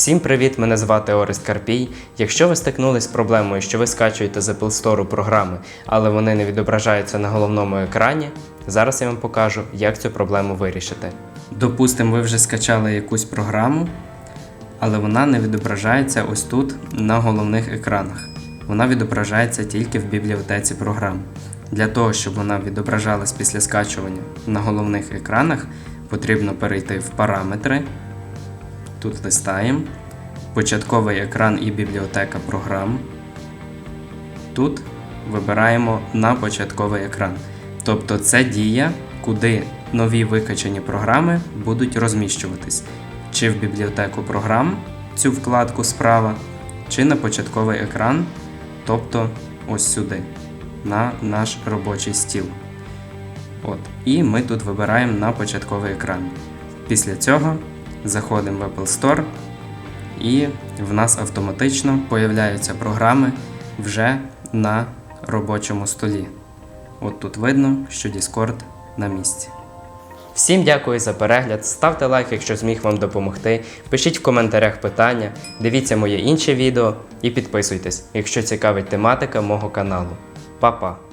Всім привіт! Мене звати Орест Карпій. Якщо ви стикнулись з проблемою, що ви скачуєте з Apple Store програми, але вони не відображаються на головному екрані, зараз я вам покажу, як цю проблему вирішити. Допустимо, ви вже скачали якусь програму, але вона не відображається ось тут на головних екранах. Вона відображається тільки в бібліотеці програм. Для того, щоб вона відображалась після скачування на головних екранах, потрібно перейти в параметри. Тут листаємо. Початковий екран і бібліотека програм. Тут вибираємо на початковий екран. Тобто це дія, куди нові викачані програми будуть розміщуватись. Чи в бібліотеку програм цю вкладку справа, чи на початковий екран, тобто ось сюди, на наш робочий стіл. От. І ми тут вибираємо на початковий екран. Після цього заходимо в Apple Store і в нас автоматично появляються програми вже на робочому столі. От тут видно, що Discord на місці. Всім дякую за перегляд. Ставте лайк, якщо зміг вам допомогти. Пишіть в коментарях питання, дивіться моє інше відео і підписуйтесь, якщо цікавить тематика мого каналу. Па-па!